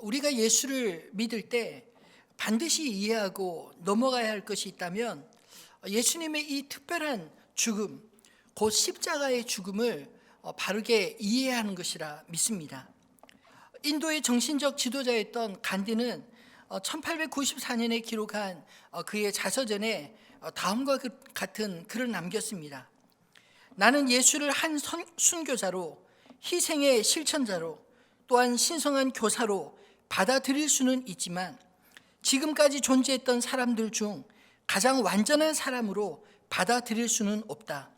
우리가 예수를 믿을 때 반드시 이해하고 넘어가야 할 것이 있다면 예수님의 이 특별한 죽음, 곧 십자가의 죽음을 어, 바르게 이해하는 것이라 믿습니다. 인도의 정신적 지도자였던 간디는 1894년에 기록한 어, 그의 자서전에 어, 다음과 그- 같은 글을 남겼습니다. 나는 예수를 한 선- 순교자로 희생의 실천자로 또한 신성한 교사로 받아들일 수는 있지만 지금까지 존재했던 사람들 중 가장 완전한 사람으로 받아들일 수는 없다.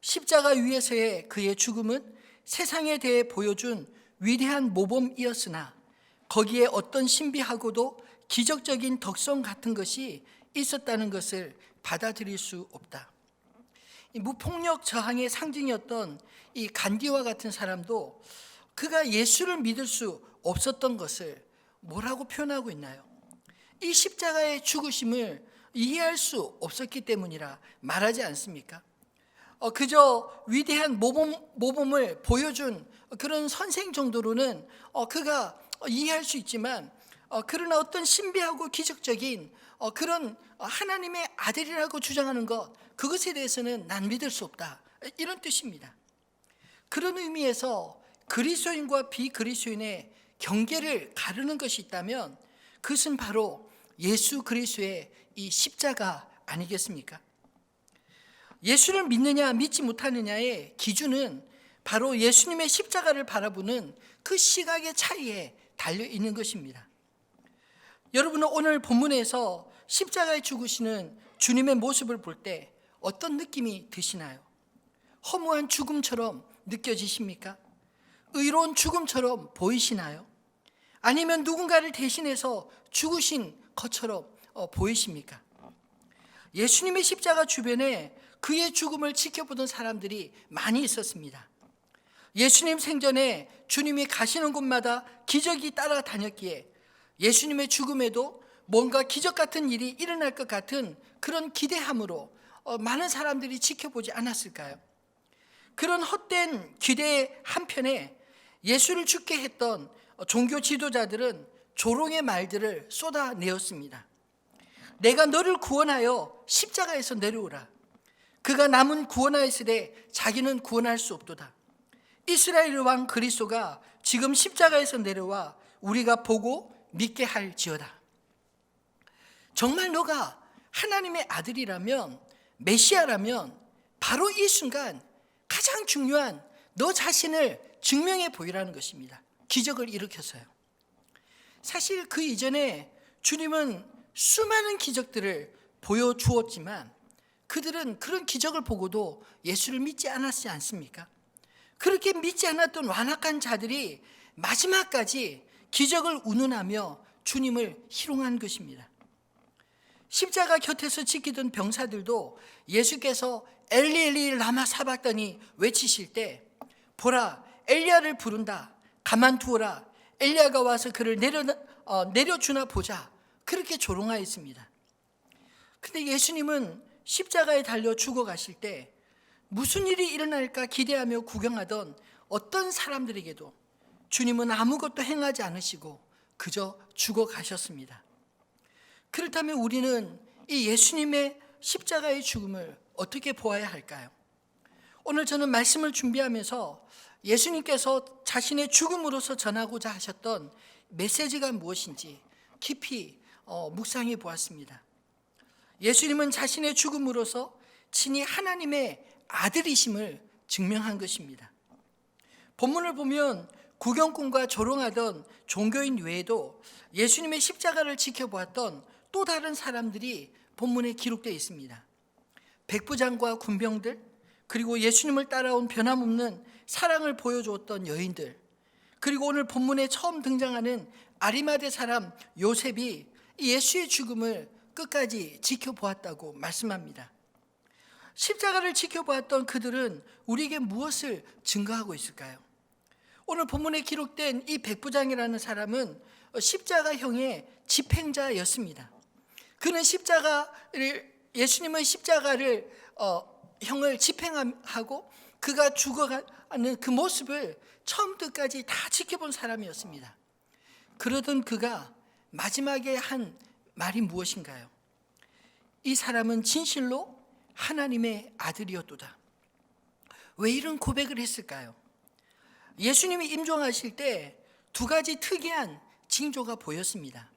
십자가 위에서의 그의 죽음은 세상에 대해 보여준 위대한 모범이었으나 거기에 어떤 신비하고도 기적적인 덕성 같은 것이 있었다는 것을 받아들일 수 없다. 이 무폭력 저항의 상징이었던 이 간디와 같은 사람도 그가 예수를 믿을 수 없었던 것을 뭐라고 표현하고 있나요? 이 십자가의 죽으심을 이해할 수 없었기 때문이라 말하지 않습니까? 어, 그저 위대한 모범, 모범을 보여준 그런 선생 정도로는 어, 그가 이해할 수 있지만 어, 그러나 어떤 신비하고 기적적인 어, 그런 하나님의 아들이라고 주장하는 것 그것에 대해서는 난 믿을 수 없다 이런 뜻입니다. 그런 의미에서 그리스도인과 비그리스도인의 경계를 가르는 것이 있다면 그것은 바로 예수 그리스도의 이 십자가 아니겠습니까? 예수를 믿느냐 믿지 못하느냐의 기준은 바로 예수님의 십자가를 바라보는 그 시각의 차이에 달려 있는 것입니다. 여러분은 오늘 본문에서 십자가에 죽으시는 주님의 모습을 볼 때 어떤 느낌이 드시나요? 허무한 죽음처럼 느껴지십니까? 의로운 죽음처럼 보이시나요? 아니면 누군가를 대신해서 죽으신 것처럼 어, 보이십니까? 예수님의 십자가 주변에 그의 죽음을 지켜보던 사람들이 많이 있었습니다. 예수님 생전에 주님이 가시는 곳마다 기적이 따라다녔기에 예수님의 죽음에도 뭔가 기적 같은 일이 일어날 것 같은 그런 기대함으로 어, 많은 사람들이 지켜보지 않았을까요? 그런 헛된 기대 한편에 예수를 죽게 했던 종교 지도자들은 조롱의 말들을 쏟아내었습니다. 내가 너를 구원하여 십자가에서 내려오라. 그가 남은 구원하였으되 자기는 구원할 수 없도다. 이스라엘 왕 그리스도가 지금 십자가에서 내려와 우리가 보고 믿게 할지어다. 정말 너가 하나님의 아들이라면 메시아라면 바로 이 순간 가장 중요한 너 자신을 증명해 보이라는 것입니다. 기적을 일으켜서요. 사실 그 이전에 주님은 수많은 기적들을 보여주었지만 그들은 그런 기적을 보고도 예수를 믿지 않았지 않습니까? 그렇게 믿지 않았던 완악한 자들이 마지막까지 기적을 운운하며 주님을 희롱한 것입니다. 십자가 곁에서 지키던 병사들도 예수께서 엘리 엘리 라마 사박더니 외치실 때 보라 엘리야를 부른다 가만두어라 엘리야가 와서 그를 내려 어, 내려주나 보자 그렇게 조롱하였습니다. 근데 예수님은 십자가에 달려 죽어가실 때 무슨 일이 일어날까 기대하며 구경하던 어떤 사람들에게도 주님은 아무것도 행하지 않으시고 그저 죽어가셨습니다. 그렇다면 우리는 이 예수님의 십자가의 죽음을 어떻게 보아야 할까요? 오늘 저는 말씀을 준비하면서 예수님께서 자신의 죽음으로서 전하고자 하셨던 메시지가 무엇인지 깊이 어, 묵상해 보았습니다. 예수님은 자신의 죽음으로서 친히 하나님의 아들이심을 증명한 것입니다. 본문을 보면 구경꾼과 조롱하던 종교인 외에도 예수님의 십자가를 지켜보았던 또 다른 사람들이 본문에 기록되어 있습니다. 백부장과 군병들, 그리고 예수님을 따라온 변함없는 사랑을 보여주었던 여인들, 그리고 오늘 본문에 처음 등장하는 아리마대 사람 요셉이 예수의 죽음을 끝까지 지켜보았다고 말씀합니다. 십자가를 지켜보았던 그들은 우리에게 무엇을 증거하고 있을까요? 오늘 본문에 기록된 이 백부장이라는 사람은 십자가형의 집행자였습니다. 그는 십자가를 예수님의 십자가를 어, 형을 집행하고 그가 죽어가는 그 모습을 처음부터까지 다 지켜본 사람이었습니다. 그러던 그가 마지막에 한 말이 무엇인가요? 이 사람은 진실로 하나님의 아들이었도다. 왜 이런 고백을 했을까요? 예수님이 임종하실 때 두 가지 특이한 징조가 보였습니다.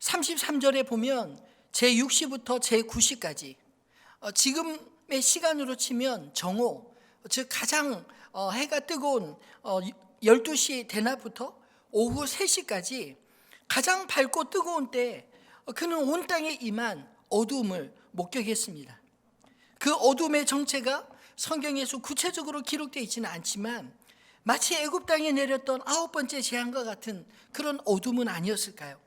33절에 보면 제 6시부터 제 9시까지 어, 지금의 시간으로 치면 정오, 즉 가장 어, 해가 뜨거운 12시 대낮부터 오후 3시까지 가장 밝고 뜨거운 때 어, 그는 온 땅에 임한 어두움을 목격했습니다. 그 어둠의 정체가 성경에서 구체적으로 기록되어 있지는 않지만 마치 애굽 땅에 내렸던 아홉 번째 재앙과 같은 그런 어둠은 아니었을까요?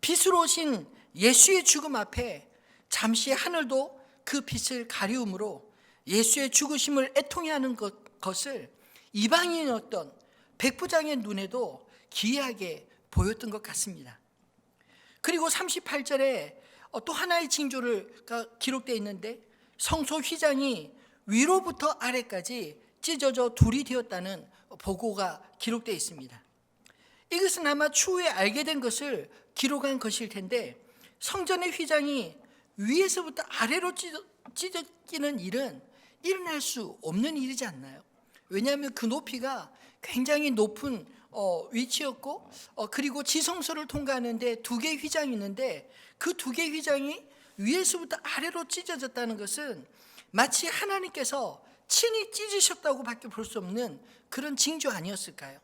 빛으로 오신 예수의 죽음 앞에 잠시 하늘도 그 빛을 가리움으로 예수의 죽으심을 애통해하는 것, 것을 이방인이었던 백부장의 눈에도 기이하게 보였던 것 같습니다. 그리고 38절에 또 하나의 징조가 기록되어 있는데 성소 휘장이 위로부터 아래까지 찢어져 둘이 되었다는 보고가 기록되어 있습니다. 이것은 아마 추후에 알게 된 것을 기록한 것일 텐데 성전의 휘장이 위에서부터 아래로 찢어, 찢어지는 일은 일어날 수 없는 일이지 않나요? 왜냐하면 그 높이가 굉장히 높은 어, 위치였고 어, 그리고 지성소를 통과하는데 두 개의 휘장이 있는데 그 두 개의 휘장이 위에서부터 아래로 찢어졌다는 것은 마치 하나님께서 친히 찢으셨다고 밖에 볼 수 없는 그런 징조 아니었을까요?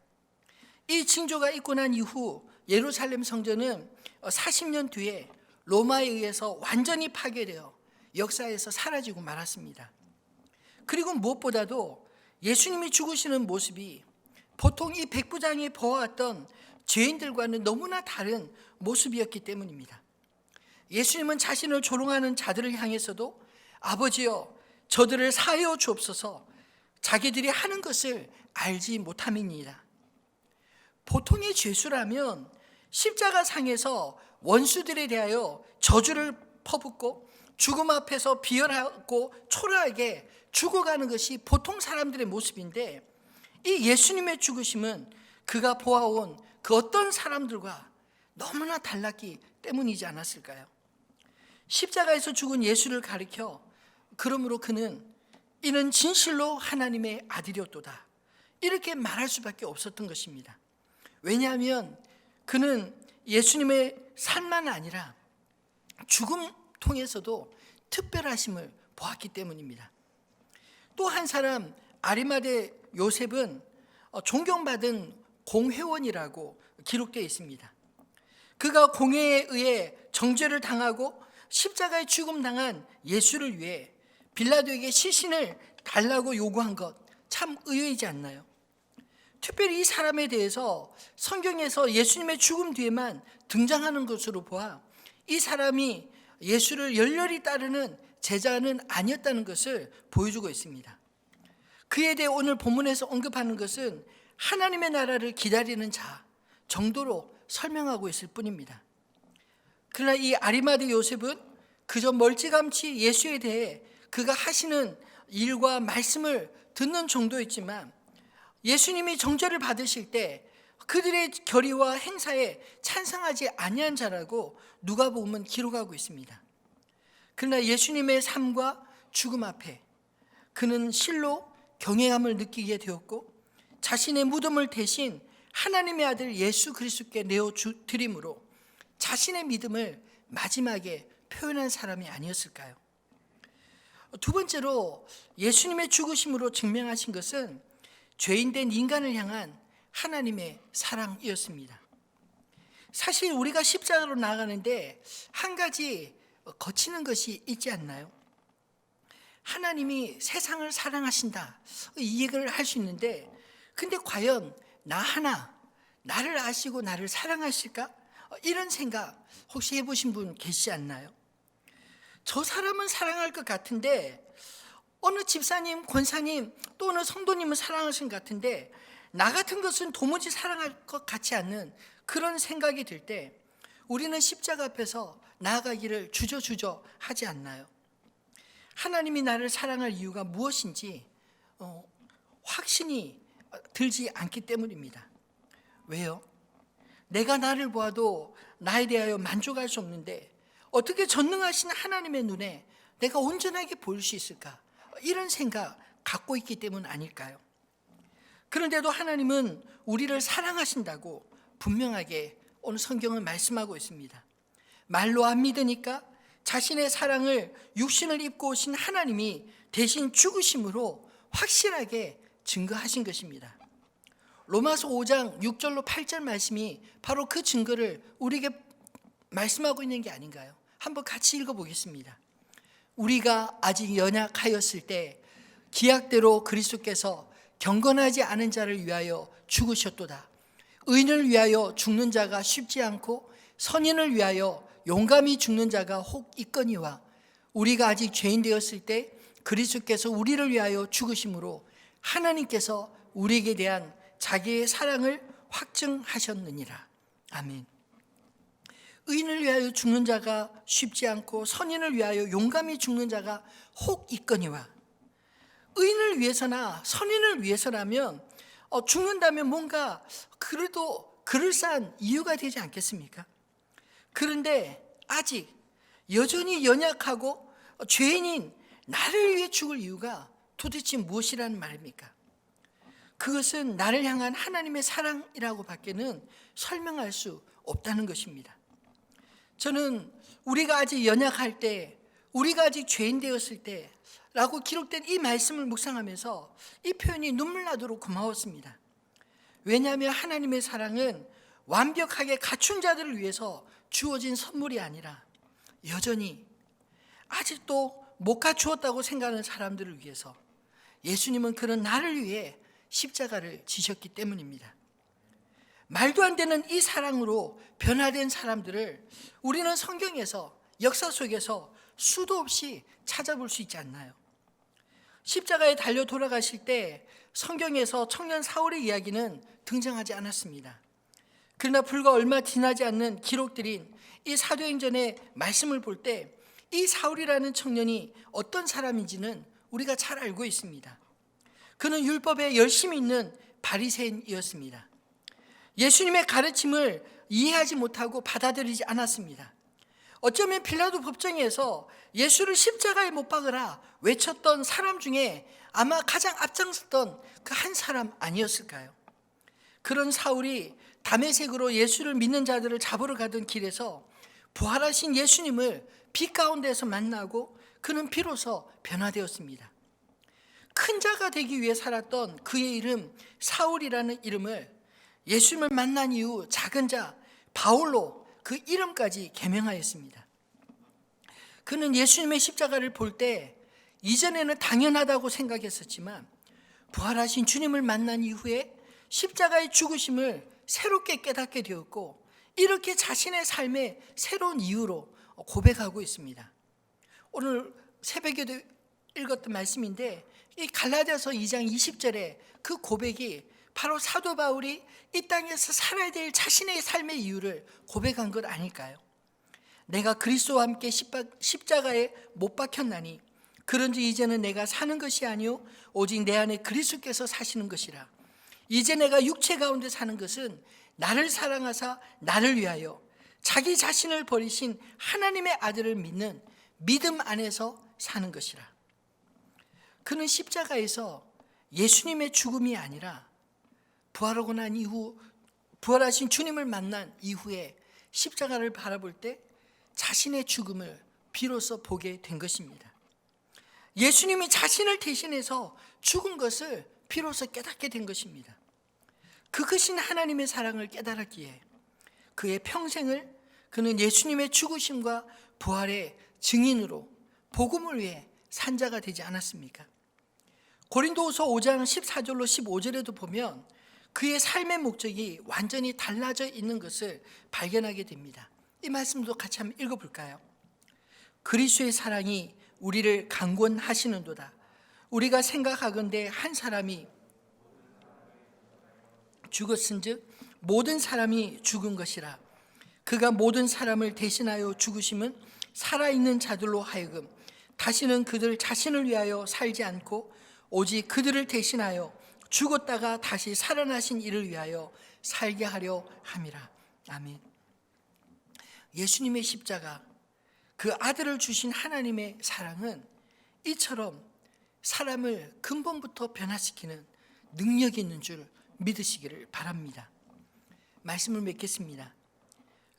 이 징조가 있고 난 이후 예루살렘 성전은 40년 뒤에 로마에 의해서 완전히 파괴되어 역사에서 사라지고 말았습니다. 그리고 무엇보다도 예수님이 죽으시는 모습이 보통 이 백부장이 보아왔던 죄인들과는 너무나 다른 모습이었기 때문입니다. 예수님은 자신을 조롱하는 자들을 향해서도 아버지여 저들을 사하여 주옵소서 자기들이 하는 것을 알지 못함이니이다. 보통의 죄수라면 십자가 상에서 원수들에 대하여 저주를 퍼붓고 죽음 앞에서 비열하고 초라하게 죽어가는 것이 보통 사람들의 모습인데 이 예수님의 죽으심은 그가 보아온 그 어떤 사람들과 너무나 달랐기 때문이지 않았을까요? 십자가에서 죽은 예수를 가리켜 그러므로 그는 이는 진실로 하나님의 아들이었도다. 이렇게 말할 수밖에 없었던 것입니다. 왜냐하면 그는 예수님의 삶만 아니라 죽음 통해서도 특별하심을 보았기 때문입니다. 또 한 사람 아리마대 요셉은 어, 존경받은 공회원이라고 기록되어 있습니다. 그가 공회에 의해 정죄를 당하고 십자가에 죽음 당한 예수를 위해 빌라도에게 시신을 달라고 요구한 것 참 의외이지 않나요? 특별히 이 사람에 대해서 성경에서 예수님의 죽음 뒤에만 등장하는 것으로 보아 이 사람이 예수를 열렬히 따르는 제자는 아니었다는 것을 보여주고 있습니다. 그에 대해 오늘 본문에서 언급하는 것은 하나님의 나라를 기다리는 자 정도로 설명하고 있을 뿐입니다. 그러나 이 아리마드 요셉은 그저 멀찌감치 예수에 대해 그가 하시는 일과 말씀을 듣는 정도였지만 예수님이 정죄를 받으실 때 그들의 결의와 행사에 찬성하지 아니한 자라고 누가복음은 기록하고 있습니다. 그러나 예수님의 삶과 죽음 앞에 그는 실로 경외감을 느끼게 되었고 자신의 무덤을 대신 하나님의 아들 예수 그리스도께 내어 드림으로 자신의 믿음을 마지막에 표현한 사람이 아니었을까요? 두 번째로 예수님의 죽으심으로 증명하신 것은 죄인된 인간을 향한 하나님의 사랑이었습니다. 사실 우리가 십자가로 나가는데 한 가지 거치는 것이 있지 않나요? 하나님이 세상을 사랑하신다. 이 얘기를 할 수 있는데, 근데 과연 나 하나, 나를 아시고 나를 사랑하실까? 이런 생각 혹시 해보신 분 계시지 않나요? 저 사람은 사랑할 것 같은데 어느 집사님, 권사님 또 어느 성도님은 사랑하신 것 같은데 나 같은 것은 도무지 사랑할 것 같지 않는 그런 생각이 들 때 우리는 십자가 앞에서 나아가기를 주저주저 하지 않나요? 하나님이 나를 사랑할 이유가 무엇인지 어, 확신이 들지 않기 때문입니다. 왜요? 내가 나를 보아도 나에 대하여 만족할 수 없는데 어떻게 전능하신 하나님의 눈에 내가 온전하게 보일 수 있을까? 이런 생각 갖고 있기 때문 아닐까요? 그런데도 하나님은 우리를 사랑하신다고 분명하게 오늘 성경은 말씀하고 있습니다. 말로 안 믿으니까 자신의 사랑을 육신을 입고 오신 하나님이 대신 죽으심으로 확실하게 증거하신 것입니다. 로마서 5장 6절로 8절 말씀이 바로 그 증거를 우리에게 말씀하고 있는 게 아닌가요? 한번 같이 읽어보겠습니다. 우리가 아직 연약하였을 때 기약대로 그리스도께서 경건하지 않은 자를 위하여 죽으셨도다. 의인을 위하여 죽는 자가 쉽지 않고 선인을 위하여 용감히 죽는 자가 혹 있거니와 우리가 아직 죄인 되었을 때 그리스도께서 우리를 위하여 죽으심으로 하나님께서 우리에게 대한 자기의 사랑을 확증하셨느니라. 아멘. 의인을 위하여 죽는 자가 쉽지 않고 선인을 위하여 용감히 죽는 자가 혹 있거니와 의인을 위해서나 선인을 위해서라면 어, 죽는다면 뭔가 그래도 그럴싸한 이유가 되지 않겠습니까? 그런데 아직 여전히 연약하고 죄인인 나를 위해 죽을 이유가 도대체 무엇이라는 말입니까? 그것은 나를 향한 하나님의 사랑이라고 밖에는 설명할 수 없다는 것입니다. 저는 우리가 아직 연약할 때, 우리가 아직 죄인 되었을 때, 라고 기록된 이 말씀을 묵상하면서 이 표현이 눈물 나도록 고마웠습니다. 왜냐하면 하나님의 사랑은 완벽하게 갖춘 자들을 위해서 주어진 선물이 아니라 여전히 아직도 못 갖추었다고 생각하는 사람들을 위해서 예수님은 그런 나를 위해 십자가를 지셨기 때문입니다. 말도 안 되는 이 사랑으로 변화된 사람들을 우리는 성경에서 역사 속에서 수도 없이 찾아볼 수 있지 않나요? 십자가에 달려 돌아가실 때 성경에서 청년 사울의 이야기는 등장하지 않았습니다. 그러나 불과 얼마 지나지 않는 기록들인 이 사도행전의 말씀을 볼 때 이 사울이라는 청년이 어떤 사람인지는 우리가 잘 알고 있습니다. 그는 율법에 열심히 있는 바리새인이었습니다. 예수님의 가르침을 이해하지 못하고 받아들이지 않았습니다. 어쩌면 빌라도 법정에서 예수를 십자가에 못 박으라 외쳤던 사람 중에 아마 가장 앞장섰던 그 한 사람 아니었을까요? 그런 사울이 담에색으로 예수를 믿는 자들을 잡으러 가던 길에서 부활하신 예수님을 빛 가운데서 만나고 그는 비로소 변화되었습니다. 큰 자가 되기 위해 살았던 그의 이름 사울이라는 이름을 예수님을 만난 이후 작은 자 바울로 그 이름까지 개명하였습니다. 그는 예수님의 십자가를 볼 때 이전에는 당연하다고 생각했었지만 부활하신 주님을 만난 이후에 십자가의 죽으심을 새롭게 깨닫게 되었고 이렇게 자신의 삶의 새로운 이유로 고백하고 있습니다. 오늘 새벽에도 읽었던 말씀인데 이 갈라디아서 2장 20절에 그 고백이 바로 사도 바울이 이 땅에서 살아야 될 자신의 삶의 이유를 고백한 것 아닐까요? 내가 그리스도와 함께 십자가에 못 박혔나니 그런지 이제는 내가 사는 것이 아니요 오직 내 안에 그리스도께서 사시는 것이라 이제 내가 육체 가운데 사는 것은 나를 사랑하사 나를 위하여 자기 자신을 버리신 하나님의 아들을 믿는 믿음 안에서 사는 것이라. 그는 십자가에서 예수님의 죽음이 아니라 부활하고 난 이후 부활하신 주님을 만난 이후에 십자가를 바라볼 때 자신의 죽음을 비로소 보게 된 것입니다. 예수님이 자신을 대신해서 죽은 것을 비로소 깨닫게 된 것입니다. 그것인 하나님의 사랑을 깨달았기에 그의 평생을 그는 예수님의 죽으심과 부활의 증인으로 복음을 위해 산자가 되지 않았습니까? 고린도후서 5장 14절로 15절에도 보면 그의 삶의 목적이 완전히 달라져 있는 것을 발견하게 됩니다. 이 말씀도 같이 한번 읽어볼까요? 그리스도의 사랑이 우리를 강권하시는도다. 우리가 생각하건대 한 사람이 죽었은즉 모든 사람이 죽은 것이라 그가 모든 사람을 대신하여 죽으심은 살아있는 자들로 하여금 다시는 그들 자신을 위하여 살지 않고 오직 그들을 대신하여 죽었다가 다시 살아나신 이를 위하여 살게 하려 함이라 아멘. 예수님의 십자가, 그 아들을 주신 하나님의 사랑은 이처럼 사람을 근본부터 변화시키는 능력이 있는 줄 믿으시기를 바랍니다. 말씀을 맺겠습니다.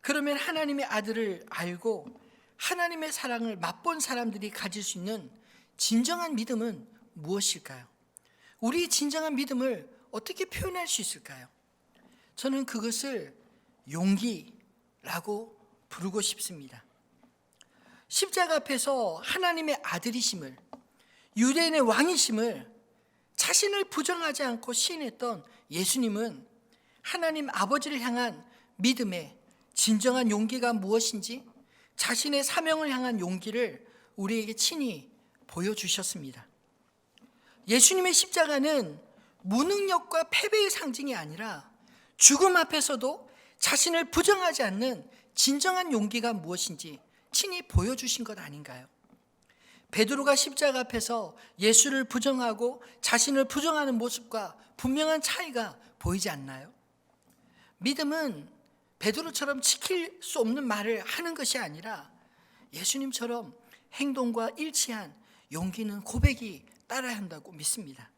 그러면 하나님의 아들을 알고 하나님의 사랑을 맛본 사람들이 가질 수 있는 진정한 믿음은 무엇일까요? 우리 진정한 믿음을 어떻게 표현할 수 있을까요? 저는 그것을 용기라고 부르고 싶습니다. 십자가 앞에서 하나님의 아들이심을 유대인의 왕이심을 자신을 부정하지 않고 시인했던 예수님은 하나님 아버지를 향한 믿음의 진정한 용기가 무엇인지 자신의 사명을 향한 용기를 우리에게 친히 보여주셨습니다. 예수님의 십자가는 무능력과 패배의 상징이 아니라 죽음 앞에서도 자신을 부정하지 않는 진정한 용기가 무엇인지 친히 보여주신 것 아닌가요? 베드로가 십자가 앞에서 예수를 부정하고 자신을 부정하는 모습과 분명한 차이가 보이지 않나요? 믿음은 베드로처럼 지킬 수 없는 말을 하는 것이 아니라 예수님처럼 행동과 일치한 용기는 고백이 따라야 한다고 믿습니다.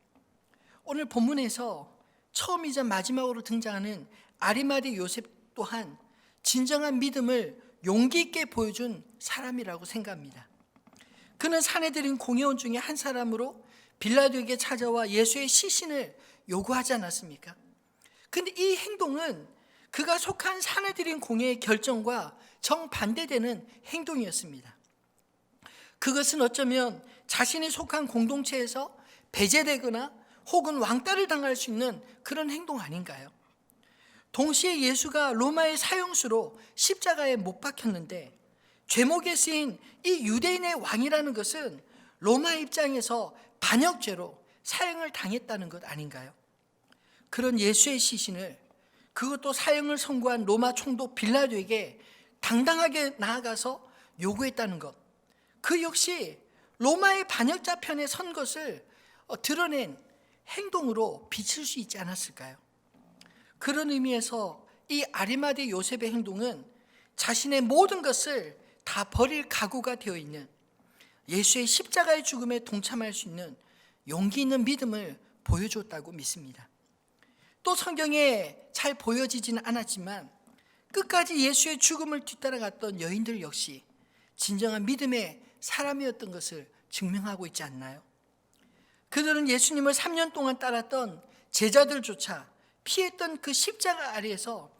오늘 본문에서 처음이자 마지막으로 등장하는 아리마디 요셉 또한 진정한 믿음을 용기 있게 보여준 사람이라고 생각합니다. 그는 사내들인 공회원 중에 한 사람으로 빌라도에게 찾아와 예수의 시신을 요구하지 않았습니까? 근데 이 행동은 그가 속한 사내들인 공회의 결정과 정반대되는 행동이었습니다. 그것은 어쩌면 자신이 속한 공동체에서 배제되거나 혹은 왕따를 당할 수 있는 그런 행동 아닌가요? 동시에 예수가 로마의 사형수로 십자가에 못 박혔는데 죄목에 쓰인 이 유대인의 왕이라는 것은 로마 입장에서 반역죄로 사형을 당했다는 것 아닌가요? 그런 예수의 시신을 그것도 사형을 선고한 로마 총독 빌라도에게 당당하게 나아가서 요구했다는 것. 그 역시 로마의 반역자 편에 선 것을 어, 드러낸 행동으로 비칠 수 있지 않았을까요? 그런 의미에서 이 아리마디 요셉의 행동은 자신의 모든 것을 다 버릴 각오가 되어 있는 예수의 십자가의 죽음에 동참할 수 있는 용기 있는 믿음을 보여줬다고 믿습니다. 또 성경에 잘 보여지지는 않았지만 끝까지 예수의 죽음을 뒤따라갔던 여인들 역시 진정한 믿음의 사람이었던 것을 증명하고 있지 않나요? 그들은 예수님을 3년 동안 따랐던 제자들조차 피했던 그 십자가 아래에서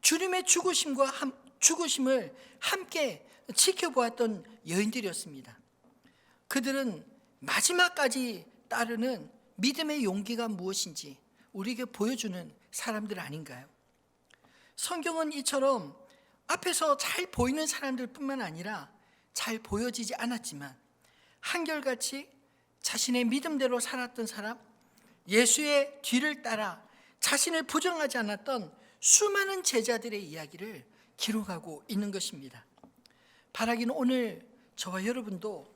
주님의 죽으심과 함, 죽으심을 함께 지켜보았던 여인들이었습니다. 그들은 마지막까지 따르는 믿음의 용기가 무엇인지 우리에게 보여주는 사람들 아닌가요? 성경은 이처럼 앞에서 잘 보이는 사람들 뿐만 아니라 잘 보여지지 않았지만 한결같이 자신의 믿음대로 살았던 사람, 예수의 뒤를 따라 자신을 부정하지 않았던 수많은 제자들의 이야기를 기록하고 있는 것입니다. 바라기는 오늘 저와 여러분도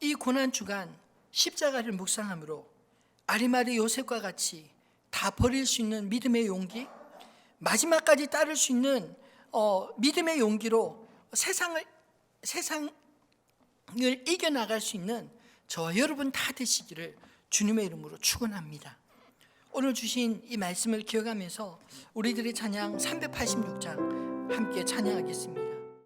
이 고난 주간 십자가를 묵상함으로 아리마리 요셉과 같이 다 버릴 수 있는 믿음의 용기, 마지막까지 따를 수 있는 어, 믿음의 용기로 세상을 세상을 이겨 나갈 수 있는 저와 여러분 다 되시기를 주님의 이름으로 축원합니다. 오늘 주신 이 말씀을 기억하면서 우리들의 찬양 386장 함께 찬양하겠습니다.